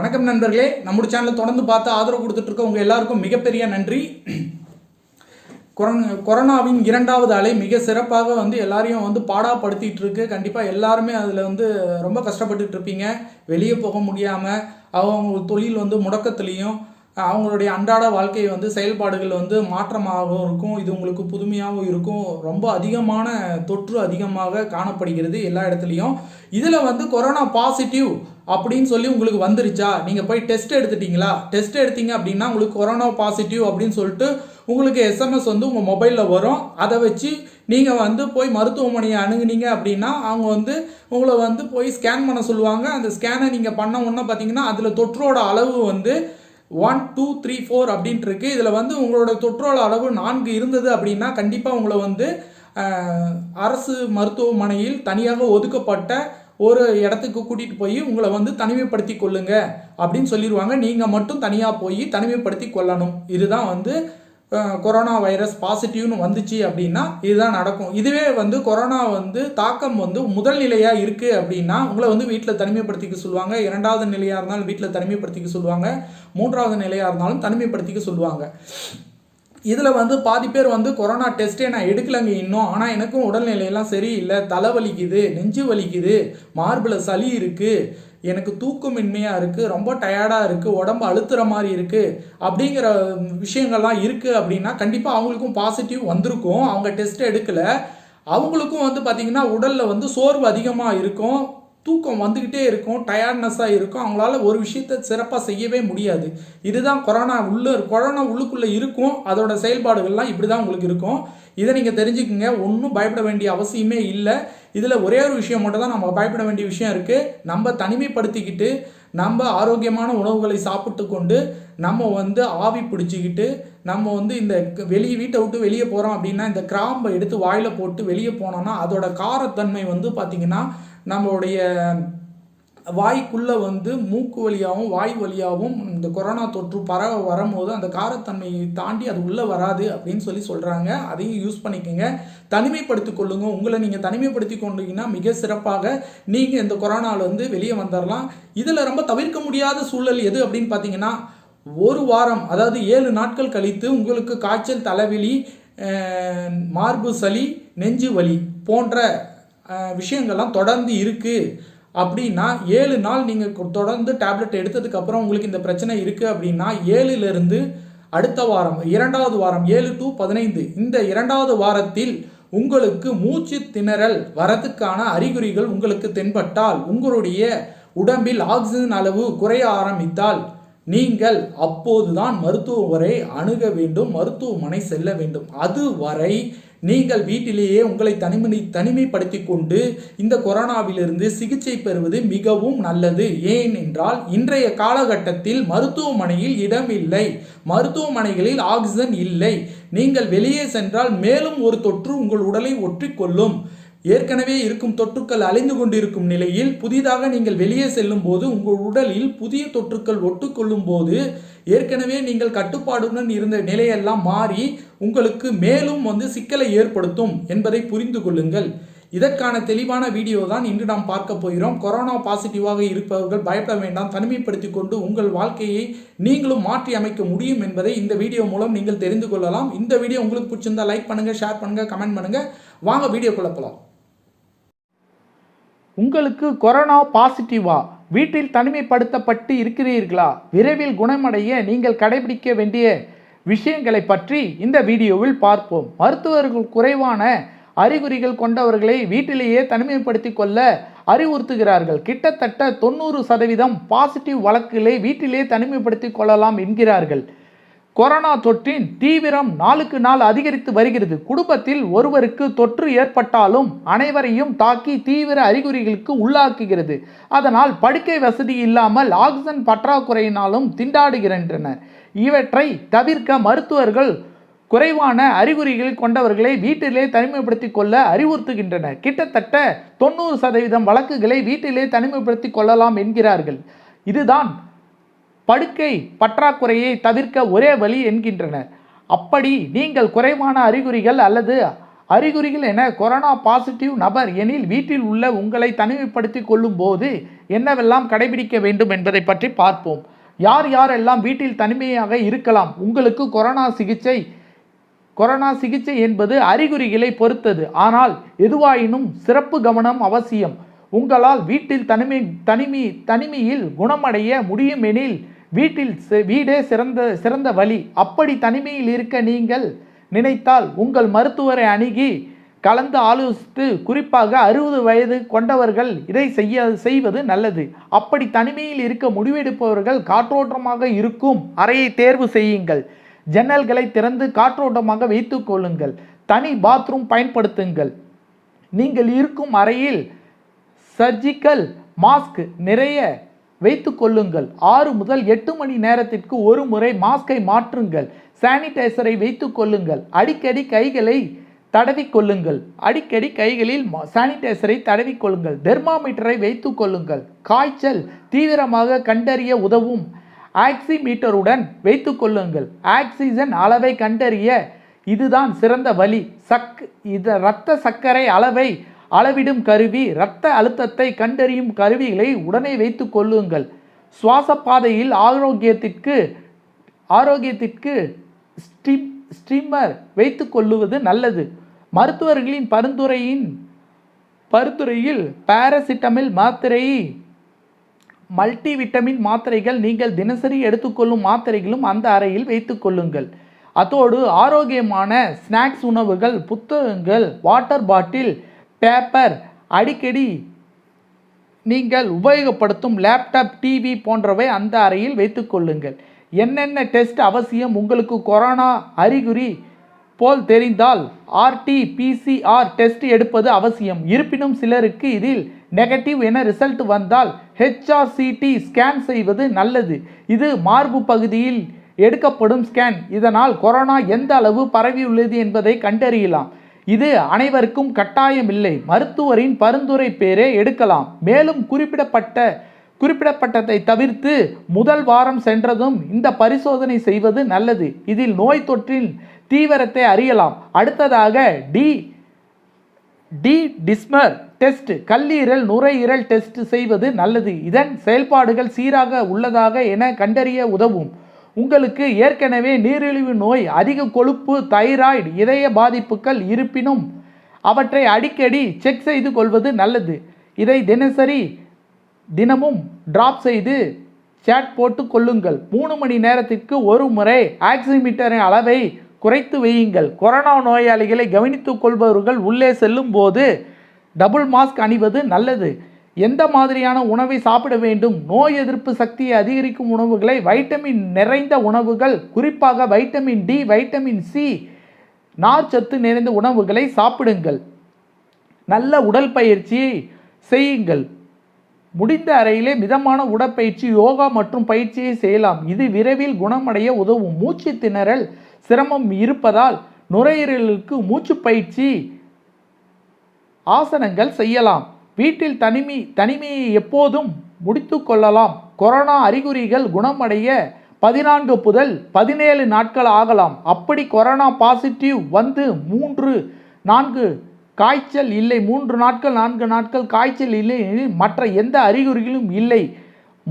வணக்கம் நண்பர்களே. நம்முடைய சேனலை தொடர்ந்து பார்த்து ஆதரவு கொடுத்துட்டு இருக்க எல்லாருக்கும் மிகப்பெரிய நன்றி. கொரோனாவின் இரண்டாவது அலை மிக சிறப்பாக வந்து எல்லாரையும் வந்து பாடாப்படுத்திட்டு இருக்கு கண்டிப்பாக எல்லாருமே அதில் வந்து ரொம்ப கஷ்டப்பட்டுட்டு இருப்பீங்க வெளியே போக முடியாமல் அவங்க தொழில் வந்து முடக்கத்துலேயும் அவங்களுடைய அன்றாட வாழ்க்கை வந்து செயல்பாடுகள் வந்து மாற்றமாகவும் இருக்கும். இது உங்களுக்கு புதுமையாகவும் இருக்கும். ரொம்ப அதிகமான தொற்று அதிகமாக காணப்படுகிறது எல்லா இடத்துலையும். இதில் வந்து கொரோனா பாசிட்டிவ் அப்படின்னு சொல்லி உங்களுக்கு வந்துருச்சா? நீங்கள் போய் டெஸ்ட் எடுத்துட்டீங்களா? டெஸ்ட் எடுத்தீங்க அப்படின்னா உங்களுக்கு கொரோனா பாசிட்டிவ் அப்படின்னு சொல்லிட்டு உங்களுக்கு எஸ்எம்எஸ் வந்து உங்கள் மொபைலில் வரும். அதை வச்சு நீங்கள் வந்து போய் மருத்துவமனையை அணுகுனீங்க அப்படின்னா அவங்க வந்து உங்களை வந்து போய் ஸ்கேன் பண்ண சொல்லுவாங்க. அந்த ஸ்கேனை நீங்கள் பண்ண உடனே பார்த்தீங்கன்னா அதில் தொற்றோட அளவு வந்து ஒன் டூ த்ரீ ஃபோர் அப்படின்ட்டு இருக்கு. இதில் வந்து உங்களோட தொற்றோட அளவு நான்கு இருந்தது அப்படின்னா கண்டிப்பாக உங்களை வந்து அரசு மருத்துவமனையில் தனியாக ஒதுக்கப்பட்ட ஒரு இடத்துக்கு கூட்டிகிட்டு போய் உங்களை வந்து தனிமைப்படுத்தி கொள்ளுங்க அப்படின்னு சொல்லிடுவாங்க நீங்கள் மட்டும் தனியாக போய் தனிமைப்படுத்தி கொள்ளணும். இதுதான் வந்து கொரோனா வைரஸ் பாசிட்டிவ்னு வந்துச்சு அப்படின்னா இதுதான் நடக்கும். இதுவே வந்து கொரோனா வந்து தாக்கம் வந்து முதல் நிலையாக இருக்குது அப்படின்னா உங்களை வந்து வீட்டில் தனிமைப்படுத்திக்க சொல்லுவாங்க. இரண்டாவது நிலையாக இருந்தாலும் வீட்டில் தனிமைப்படுத்திக்க சொல்லுவாங்க. மூன்றாவது நிலையாக இருந்தாலும் தனிமைப்படுத்திக்க சொல்லுவாங்க. இதில் வந்து பாதி பேர் வந்து கொரோனா டெஸ்ட்டே நான் எடுக்கலைங்க இன்னும். ஆனால் எனக்கும் உடல்நிலையெல்லாம் சரியில்லை. தலை வலிக்குது நெஞ்சு வலிக்குது மார்பில் சளி இருக்குது எனக்கு தூக்கமின்மையாக இருக்குது ரொம்ப டயர்டாக இருக்குது உடம்பு அழுத்துற மாதிரி இருக்குது அப்படிங்கிற விஷயங்கள்லாம் இருக்குது அப்படின்னா கண்டிப்பாக அவங்களுக்கும் பாசிட்டிவ் வந்திருக்கும். அவங்க டெஸ்ட் எடுக்கலை. அவங்களுக்கும் வந்து பார்த்திங்கன்னா உடலில் வந்து சோர்வு அதிகமாக இருக்கும். தூக்கம் வந்துக்கிட்டே இருக்கும் டயர்ட்னஸாக இருக்கும். அவங்களால ஒரு விஷயத்தை சிறப்பாக செய்யவே முடியாது. இதுதான் கொரோனா உள்ள கொரோனா உள்ளுக்குள்ளே இருக்கும். அதோட செயல்பாடுகள்லாம் இப்படி தான் உங்களுக்கு இருக்கும். இதை நீங்கள் தெரிஞ்சுக்கோங்க. ஒன்றும் பயப்பட வேண்டிய அவசியமே இல்லை. இதில் ஒரே ஒரு விஷயம் மட்டும் தான் நம்ம பயப்பட வேண்டிய விஷயம் இருக்குது நம்ம தனிமைப்படுத்திக்கிட்டு நம்ம ஆரோக்கியமான உணவுகளை சாப்பிட்டு கொண்டு நம்ம வந்து ஆவி பிடிச்சிக்கிட்டு நம்ம வந்து இந்த வெளியே வீட்டை விட்டு வெளியே போகிறோம் அப்படின்னா இந்த கிராம்பை எடுத்து வாயில் போட்டு வெளியே போனோம்னா அதோட காரத்தன்மை வந்து பார்த்திங்கன்னா நம்மளுடைய வாய்க்குள்ளே வந்து மூக்கு வழியாகவும் வாய் வழியாகவும் இந்த கொரோனா தொற்று பரவ வரும்போது அந்த காரத்தன்மையை தாண்டி அது உள்ளே வராது அப்படின்னு சொல்லி சொல்கிறாங்க அதையும் யூஸ் பண்ணிக்கோங்க. தனிமைப்படுத்திக் கொள்ளுங்க. உங்களை நீங்கள் தனிமைப்படுத்தி கொண்டீங்கன்னா மிக சிறப்பாக நீங்கள் இந்த கொரோனாவிலேருந்து வெளியே வந்துடலாம் இதில் ரொம்ப தவிர்க்க முடியாத சூழல் எது அப்படின்னு பார்த்தீங்கன்னா ஒரு வாரம் அதாவது ஏழு நாட்கள் கழித்து உங்களுக்கு காய்ச்சல் தலைவலி மார்பு சளி நெஞ்சு வலி போன்ற விஷயங்கள்லாம் தொடர்ந்து இருக்குது அப்படின்னா ஏழு நாள் நீங்கள் தொடர்ந்து டேப்லெட் எடுத்ததுக்கப்புறம் உங்களுக்கு இந்த பிரச்சனை இருக்குது அப்படின்னா ஏழுலேருந்து அடுத்த வாரம் இரண்டாவது வாரம் ஏழு டு பதினைந்து. இந்த இரண்டாவது வாரத்தில் உங்களுக்கு மூச்சு திணறல் வரதுக்கான அறிகுறிகள் உங்களுக்கு தென்பட்டால் உங்களுடைய உடம்பில் ஆக்சிஜன் அளவு குறைய ஆரம்பித்தால் நீங்கள் அப்போதுதான் மருத்துவரை அணுக வேண்டும் மருத்துவமனை செல்ல வேண்டும். அதுவரை நீங்கள் வீட்டிலேயே உங்களை தனிமை தனிமைப்படுத்தி கொண்டு இந்த கொரோனாவிலிருந்து சிகிச்சை பெறுவது மிகவும் நல்லது. ஏனென்றால் இன்றைய காலகட்டத்தில் மருத்துவமனையில் இடமில்லை. மருத்துவமனைகளில் ஆக்சிஜன் இல்லை. நீங்கள் வெளியே சென்றால் மேலும் ஒரு தொற்று உங்கள் உடலை ஒற்றிக்கொள்ளும். ஏற்கனவே இருக்கும் தொற்றுக்கள் அழிந்து கொண்டிருக்கும் நிலையில் புதிதாக நீங்கள் வெளியே செல்லும் போது உங்கள் உடலில் புதிய தொற்றுக்கள் ஒட்டுக்கொள்ளும் போது ஏற்கனவே நீங்கள் கட்டுப்பாடுடன் இருந்த நிலையெல்லாம் மாறி உங்களுக்கு மேலும் வந்து சிக்கலை ஏற்படுத்தும் என்பதை புரிந்து கொள்ளுங்கள். இதற்கான தெளிவான வீடியோ தான் இன்று நாம் பார்க்க போகிறோம். கொரோனா பாசிட்டிவாக இருப்பவர்கள் பயப்பட வேண்டாம். தனிமைப்படுத்தி கொண்டு உங்கள் வாழ்க்கையை நீங்களும் மாற்றி அமைக்க முடியும் என்பதை இந்த வீடியோ மூலம் நீங்கள் தெரிந்து கொள்ளலாம். இந்த வீடியோ உங்களுக்கு பிடிச்சிருந்தா லைக் பண்ணுங்கள் ஷேர் பண்ணுங்கள் கமெண்ட் பண்ணுங்கள் வாங்க வீடியோ குழப்பலாம் உங்களுக்கு கொரோனா பாசிட்டிவா? வீட்டில் தனிமைப்படுத்தப்பட்டு இருக்கிறீர்களா? விரைவில் குணமடைய நீங்கள் கடைபிடிக்க வேண்டிய விஷயங்களை பற்றி இந்த வீடியோவில் பார்ப்போம். மருத்துவர்கள் குறைவான அறிகுறிகள் கொண்டவர்களை வீட்டிலேயே தனிமைப்படுத்தி கொள்ள அறிவுறுத்துகிறார்கள். கிட்டத்தட்ட தொண்ணூறு சதவீதம் பாசிட்டிவ் வழக்குகளை வீட்டிலே தனிமைப்படுத்திக் கொள்ளலாம் என்கிறார்கள். கொரோனா தொற்றின் தீவிரம் நாளுக்கு நாள் அதிகரித்து வருகிறது. குடும்பத்தில் ஒருவருக்கு தொற்று ஏற்பட்டாலும் அனைவரையும் தாக்கி தீவிர அறிகுறிகளுக்கு உள்ளாக்குகிறது. அதனால் படுக்கை வசதி இல்லாமல் ஆக்சிஜன் பற்றாக்குறையினாலும் திண்டாடுகின்றனர் இவற்றை தவிர்க்க மருத்துவர்கள் குறைவான அறிகுறிகள் கொண்டவர்களை வீட்டிலே தனிமைப்படுத்தி கொள்ள அறிவுறுத்துகின்றனர். கிட்டத்தட்ட தொண்ணூறு சதவீதம் வழக்குகளை வீட்டிலே தனிமைப்படுத்திக் கொள்ளலாம் என்கிறார்கள். இதுதான் படுக்கை பற்றாக்குறையை தவிர்க்க ஒரே வழி என்கின்றனர் அப்படி நீங்கள் குறைவான அறிகுறிகள் அல்லது அறிகுறிகள் என கொரோனா பாசிட்டிவ் நபர் எனில் வீட்டில் உள்ள உங்களை தனிமைப்படுத்தி கொள்ளும் போது என்னவெல்லாம் கடைபிடிக்க வேண்டும் என்பதை பற்றி பார்ப்போம். யார் யாரெல்லாம் வீட்டில் தனிமையாக இருக்கலாம் உங்களுக்கு கொரோனா சிகிச்சை கொரோனா சிகிச்சை என்பது அறிகுறிகளை பொறுத்தது. ஆனால் எதுவாயினும் சிறப்பு கவனம் அவசியம். உங்களால் வீட்டில் தனிமை தனிமை தனிமையில் குணமடைய முடியுமெனில் வீட்டில் வீடே சிறந்த சிறந்த வழி. அப்படி தனிமையில் இருக்க நீங்கள் நினைத்தால் உங்கள் மருத்துவரை அணுகி கலந்து ஆலோசித்து குறிப்பாக அறுபது வயது கொண்டவர்கள் இதை செய்ய செய்வது நல்லது. அப்படி தனிமையில் இருக்க முடிவெடுப்பவர்கள் காற்றோட்டமாக இருக்கும் அறையை தேர்வு செய்யுங்கள். ஜன்னல்களை திறந்து காற்றோட்டமாக வைத்துக் கொள்ளுங்கள். தனி பாத்ரூம் பயன்படுத்துங்கள். நீங்கள் இருக்கும் அறையில் சர்ஜிக்கல் மாஸ்க் நிறைய வைத்து கொள்ளுங்கள். ஆறு முதல் எட்டு மணி நேரத்திற்கு ஒரு முறை மாஸ்கை மாற்றுங்கள். சானிடைசரை வைத்து கொள்ளுங்கள். அடிக்கடி கைகளை தடவி கொள்ளுங்கள். அடிக்கடி கைகளில் மா- சானிடைசரை தடவி கொள்ளுங்கள். தெர்மாமீட்டரை வைத்து கொள்ளுங்கள். காய்ச்சல் தீவிரமாக கண்டறிய உதவும். ஆக்சிமீட்டருடன் வைத்து கொள்ளுங்கள். ஆக்சிஜன் அளவை கண்டறிய இதுதான் சிறந்த வழி. சக் இது இரத்த சர்க்கரை அளவை அளவிடும் கருவி இரத்த அழுத்தத்தை கண்டறியும் கருவிகளை உடனே வைத்து கொள்ளுங்கள். சுவாச பாதையில் ஆரோக்கியத்திற்கு ஆரோக்கியத்திற்கு ஸ்டீம் ஸ்டீமர் வைத்து கொள்ளுவது நல்லது. மருத்துவர்களின் பரிந்துரையின் பரிந்துரையில் பாராசிட்டமில் மாத்திரை மல்டி விட்டமின் மாத்திரைகள் நீங்கள் தினசரி எடுத்துக்கொள்ளும் மாத்திரைகளும் அந்த அறையில் வைத்து கொள்ளுங்கள். அதோடு ஆரோக்கியமான ஸ்நாக்ஸ் உணவுகள் புத்தகங்கள் வாட்டர் பாட்டில் பேப்பர். அடிக்கடி நீங்கள் உபயோகப்படுத்தும் லேப்டாப் டிவி போன்றவை அந்த அறையில் வைத்துக்கொள்ளுங்கள் என்னென்ன டெஸ்ட் அவசியம்? உங்களுக்கு கொரோனா அறிகுறி போல் தெரிந்தால் ஆர்டி பிசிஆர் டெஸ்ட் எடுப்பது அவசியம். இருப்பினும் சிலருக்கு இதில் நெகட்டிவ் என ரிசல்ட் வந்தால் ஹெச்ஆர்சிடி ஸ்கேன் செய்வது நல்லது. இது மார்பு பகுதியில் எடுக்கப்படும் ஸ்கேன் இதனால் கொரோனா எந்த அளவு பரவியுள்ளது என்பதை கண்டறியலாம். இது அனைவருக்கும் கட்டாயம் இல்லை மருத்துவரின் பரிந்துரை பேரே எடுக்கலாம். மேலும் குறிப்பிடப்பட்ட குறிப்பிடப்பட்டதை தவிர்த்து முதல் வாரம் சென்றதும் இந்த பரிசோதனை செய்வது நல்லது. இதில் நோய் தொற்றின் தீவிரத்தை அறியலாம். அடுத்ததாக டி டி டிஸ்மர் டெஸ்ட் கல்லீரல் நுரையீரல் டெஸ்ட் செய்வது நல்லது. இதன் செயல்பாடுகள் சீராக உள்ளதாக என கண்டறிய உதவும். உங்களுக்கு ஏற்கனவே நீரிழிவு நோய் அதிக கொழுப்பு தைராய்டு இதய பாதிப்புகள் இருப்பினும் அவற்றை அடிக்கடி செக் செய்து கொள்வது நல்லது. இதை தினசரி தினமும் டிராப் செய்து சேட் போட்டு கொள்ளுங்கள். மூணு மணி நேரத்திற்கு ஒரு முறை ஆக்சிமீட்டரின் அளவை குறைத்து வையுங்கள். கொரோனா நோயாளிகளை கவனித்துக் கொள்பவர்கள் உள்ளே செல்லும் போது டபுள் மாஸ்க் அணிவது நல்லது. எந்த மாதிரியான உணவை சாப்பிட வேண்டும்? நோய் எதிர்ப்பு சக்தியை அதிகரிக்கும் உணவுகளை வைட்டமின் நிறைந்த உணவுகள் குறிப்பாக வைட்டமின் டி வைட்டமின் சி நார்ச்சத்து நிறைந்த உணவுகளை சாப்பிடுங்கள். நல்ல உடற்பயிற்சியை செய்யுங்கள். முடிந்த அறையிலே மிதமான உடற்பயிற்சி யோகா மற்றும் பயிற்சியை செய்யலாம். இது விரைவில் குணமடைய உதவும். மூச்சு திணறல் சிரமம் இருப்பதால் நுரையீரலுக்கு மூச்சு பயிற்சி ஆசனங்கள் செய்யலாம். வீட்டில் தனிமை தனிமையை எப்போதும் முடித்து கொள்ளலாம். கொரோனா அறிகுறிகள் குணமடைய பதினான்கு முதல் பதினேழு நாட்கள் ஆகலாம். அப்படி கொரோனா பாசிட்டிவ் வந்து மூன்று நான்கு காய்ச்சல் இல்லை. மூன்று நாட்கள் நான்கு நாட்கள் காய்ச்சல் இல்லை மற்ற எந்த அறிகுறிகளும் இல்லை.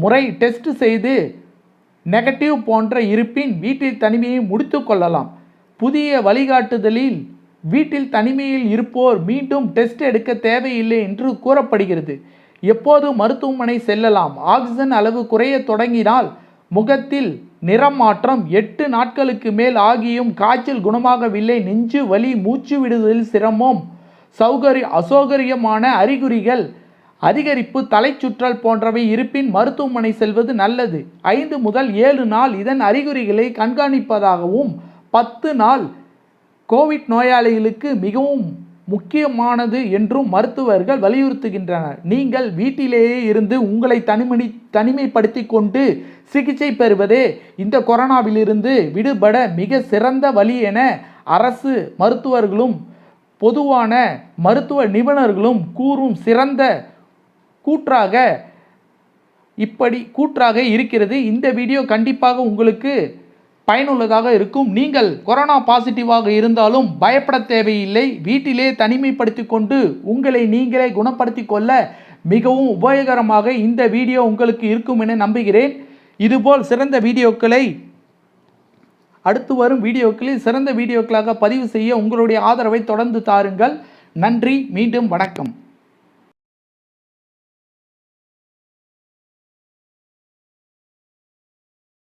முறை டெஸ்ட் செய்து நெகட்டிவ் போன்ற இருப்பின் வீட்டில் தனிமையை முடித்து கொள்ளலாம். புதிய வழிகாட்டுதலில் வீட்டில் தனிமையில் இருப்போர் மீண்டும் டெஸ்ட் எடுக்க தேவையில்லை என்று கூறப்படுகிறது. எப்போது மருத்துவமனை செல்லலாம்? ஆக்சிஜன் அளவு குறைய தொடங்கினால் முகத்தில் நிறம் மாற்றம் எட்டு நாட்களுக்கு மேல் ஆகியும் காய்ச்சல் குணமாகவில்லை நெஞ்சு வலி மூச்சு விடுதலில் சிரமம் சௌகரிய அசௌகரியமான அறிகுறிகள் அதிகரிப்பு தலைச்சுற்றல் போன்றவை இருப்பின் மருத்துவமனை செல்வது நல்லது. ஐந்து முதல் ஏழு நாள் இதன் அறிகுறிகளை கண்காணிப்பதாகவும் பத்து நாள் கோவிட் நோயாளிகளுக்கு மிகவும் முக்கியமானது என்றும் மருத்துவர்கள் வலியுறுத்துகின்றனர். நீங்கள் வீட்டிலேயே இருந்து உங்களை தனிமணி தனிமைப்படுத்தி கொண்டு சிகிச்சை பெறுவதே இந்த கொரோனாவிலிருந்து விடுபட மிக சிறந்த வழி என அரசு மருத்துவர்களும் பொதுவான மருத்துவ நிபுணர்களும் கூறும் சிறந்த கூற்றாக இப்படி கூற்றாக இருக்கிறது. இந்த வீடியோ கண்டிப்பாக உங்களுக்கு பயனுள்ளதாக இருக்கும். நீங்கள் கொரோனா பாசிட்டிவாக இருந்தாலும் பயப்பட தேவையில்லை. வீட்டிலே தனிமைப்படுத்தி கொண்டு உங்களை நீங்களே குணப்படுத்தி கொள்ள மிகவும் உபயோகரமாக இந்த வீடியோ உங்களுக்கு இருக்கும் என நம்புகிறேன். இதுபோல் சிறந்த வீடியோக்களை அடுத்து வரும் வீடியோக்களில் சிறந்த வீடியோக்களாக பதிவு செய்ய உங்களுடைய ஆதரவை தொடர்ந்து தாருங்கள். நன்றி மீண்டும் வணக்கம்.